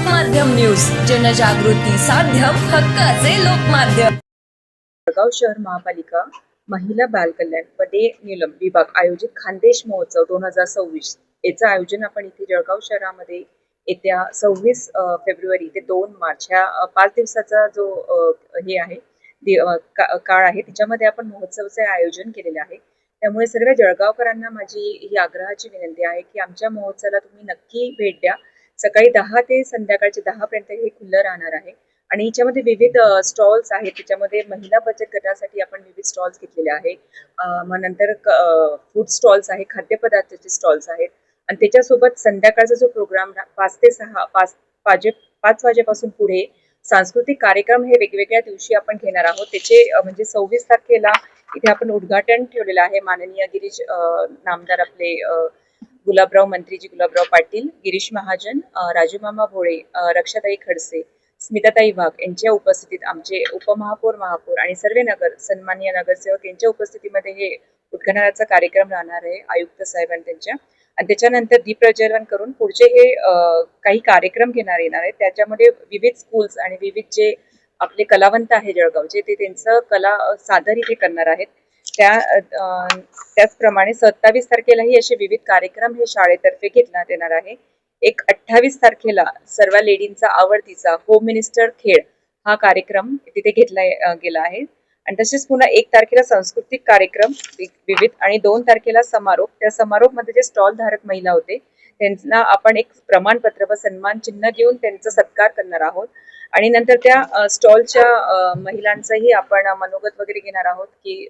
लोकमाध्यम news. जनजागृती साध्यम हक्काचे लोकमाध्यम. जळगाव शहर महापालिका महिला बालकल्याण व डे निलम विभाग आयोजित खानदेश महोत्सव दोन हजार सव्वीस. याचं आयोजन आपण इथे जळगाव शहरामध्ये येत्या सव्वीस फेब्रुवारी ते दोन मार्च ह्या पाच दिवसाचा जो हे आहे का- काळ आहे त्याच्यामध्ये आपण महोत्सवाचे आयोजन केलेले आहे. त्यामुळे सर्व जळगावकरांना माझी ही आग्रहाची विनंती आहे की आमच्या महोत्सवाला तुम्ही नक्की भेट द्या. सकाळी दहा ते संध्याकाळचे दहा पर्यंत हे खुलं राहणार आहे. आणि याच्यामध्ये विविध स्टॉल्स आहेत. त्याच्यामध्ये महिला बचत गटासाठी आपण विविध स्टॉल्स घेतलेले आहे मग नंतर फूड स्टॉल्स आहे खाद्यपदार्थाचे स्टॉल्स आहेत. आणि त्याच्यासोबत संध्याकाळचा जो प्रोग्राम पाच ते सहा पाच वाजे पाच वाजेपासून पुढे सांस्कृतिक कार्यक्रम हे वेगवेगळ्या दिवशी आपण घेणार आहोत. त्याचे म्हणजे सव्वीस तारखेला इथे आपण उद्घाटन ठेवलेलं आहे. माननीय गिरीश नामदार आपले गुलाबराव मंत्रीजी गुलाबराव पाटील गिरीश महाजन राजूमामा भोळे रक्षाताई खडसे स्मिताताई वाघ यांच्या उपस्थितीत आमचे उपमहापौर महापौर आणि सर्व नगर सन्मान्य नगरसेवक यांच्या उपस्थितीमध्ये हे उद्घाटनाचा कार्यक्रम राहणार आहे आयुक्त साहेबांनी त्यांच्या. आणि त्याच्यानंतर दीपप्रज्वलन करून पुढचे हे काही कार्यक्रम घेणार येणार आहेत. त्याच्यामध्ये विविध स्कूल्स आणि विविध जे आपले कलावंत आहे जळगावचे ते त्यांचं कला सादर इथे करणार आहेत. त्या त्याचप्रमाणे सत्तावीस तारखेलाही असे विविध कार्यक्रम हे शाळेतर्फे घेतण्यात येणार आहे. एक अठ्ठावीस तारखेला सर्व लेडींचा आवडतीचा होम मिनिस्टर खेळ हा कार्यक्रम तिथे घेतला गेला आहे. आणि तसेच पुन्हा एक तारखेला सांस्कृतिक कार्यक्रम विविध आणि दोन तारखेला समारोप. त्या समारोपमध्ये जे स्टॉल धारक महिला होते त्यांना आपण एक प्रमाणपत्र व सन्मान चिन्ह देऊन त्यांचा सत्कार करणार आहोत. आणि नंतर त्या स्टॉलच्या महिलांचंही आपण मनोगत वगैरे घेणार आहोत की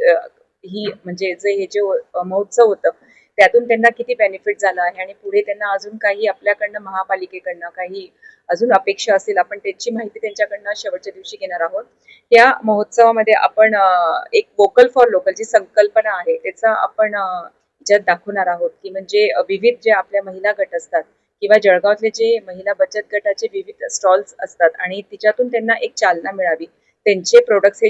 ही म्हणजे जे हे जे महोत्सव होतं त्यातून त्यांना किती बेनिफिट झालं आहे? आणि पुढे त्यांना अजून काही आपल्याकडनं महापालिकेकडनं काही अजून अपेक्षा असेल आपण त्याची माहिती त्यांच्याकडनं शेवटच्या दिवशी घेणार आहोत. या महोत्सवामध्ये आपण एक वोकल फॉर लोकल जी संकल्पना आहे त्याचा आपण ज्यात दाखवणार आहोत की म्हणजे विविध जे आपल्या महिला गट असतात किंवा जळगावातले जे महिला बचत गटाचे विविध स्टॉल्स असतात आणि तिच्यातून त्यांना एक चालना मिळावी. त्यांचे प्रोडक्ट्स हे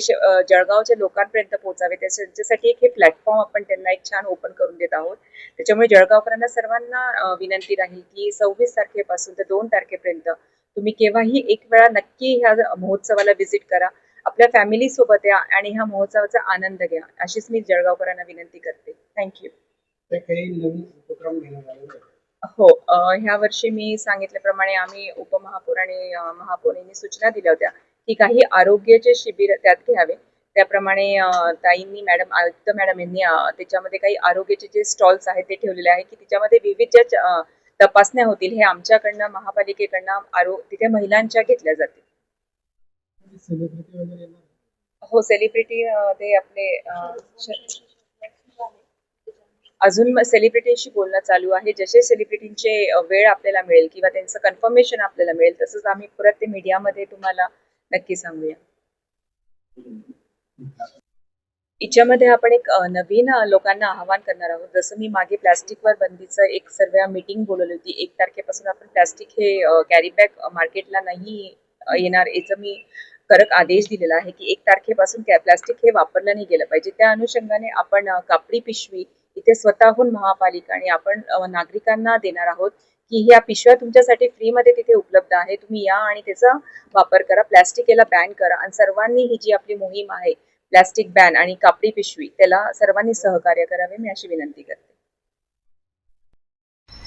जळगावच्या लोकांपर्यंत पोहोचावे. त्याच्या- त्याच्यासाठी एक हे प्लॅटफॉर्म आपण त्यांना एक छान ओपन करून देत आहोत. त्याच्यामुळे जळगावकरांना सर्वांना विनंती राहील की सव्वीस तारखेपासून ते दोन तारखेपर्यंत तुम्ही केव्हाही एक वेळा नक्की ह्या महोत्सवाला व्हिजिट करा. आपल्या फॅमिली सोबत या आणि ह्या महोत्सवाचा आनंद घ्या. अशीच मी जळगावकरांना विनंती करते. थँक्यू. हो ह्या वर्षी मी सांगितल्याप्रमाणे आम्ही उपमहापौर आणि अं, महापौर यांनी सूचना दिल्या होत्या. की काही आरोग्याचे शिबिर त्यात घ्यावे. त्याप्रमाणे ताईंनी मॅडम आयुक्त मॅडम यांनी त्याच्यामध्ये काही आरोग्याचे जे स्टॉल्स आहेत ते ठेवलेले आहे की त्याच्यामध्ये विविध ज्या तपासण्या होतील. हे आमच्याकडनं महापालिकेकडनं आरो तिथे महिलांच्या घेतल्या जातील. हो सेलिब्रिटी ते आपले अजून सेलिब्रिटींशी बोलणं चालू आहे. जसे सेलिब्रिटींचे वेळ आपल्याला मिळेल किंवा त्यांचं कन्फर्मेशन आपल्याला मिळेल तसंच आम्ही परत ते मीडियामध्ये तुम्हाला नक्की सांगूया. याच्यामध्ये आपण एक नवीन लोकांना आवाहन करणार आहोत. जसं मी मागे प्लॅस्टिकवर बंदीचं एक सर्व मीटिंग बोलवली होती. एक तारखेपासून आपण प्लॅस्टिक हे कॅरी बॅग मार्केटला नाही येणार याचं मी कडक आदेश दिलेला आहे की एक तारखेपासून प्लास्टिक हे वापरलं नाही गेलं पाहिजे. त्या अनुषंगाने आपण कापडी पिशवी इथे स्वतःहून महापालिका आणि आपण नागरिकांना देणार आहोत. की ह्या पिशव्या तुमच्यासाठी फ्रीमध्ये तिथे उपलब्ध आहे. तुम्ही या आणि त्याचा वापर करा. प्लॅस्टिक याला बॅन करा आणि सर्वांनी ही जी आपली मोहीम आहे प्लॅस्टिक बॅन आणि कापडी पिशवी त्याला सर्वांनी सहकार्य करावे. मी अशी विनंती करते.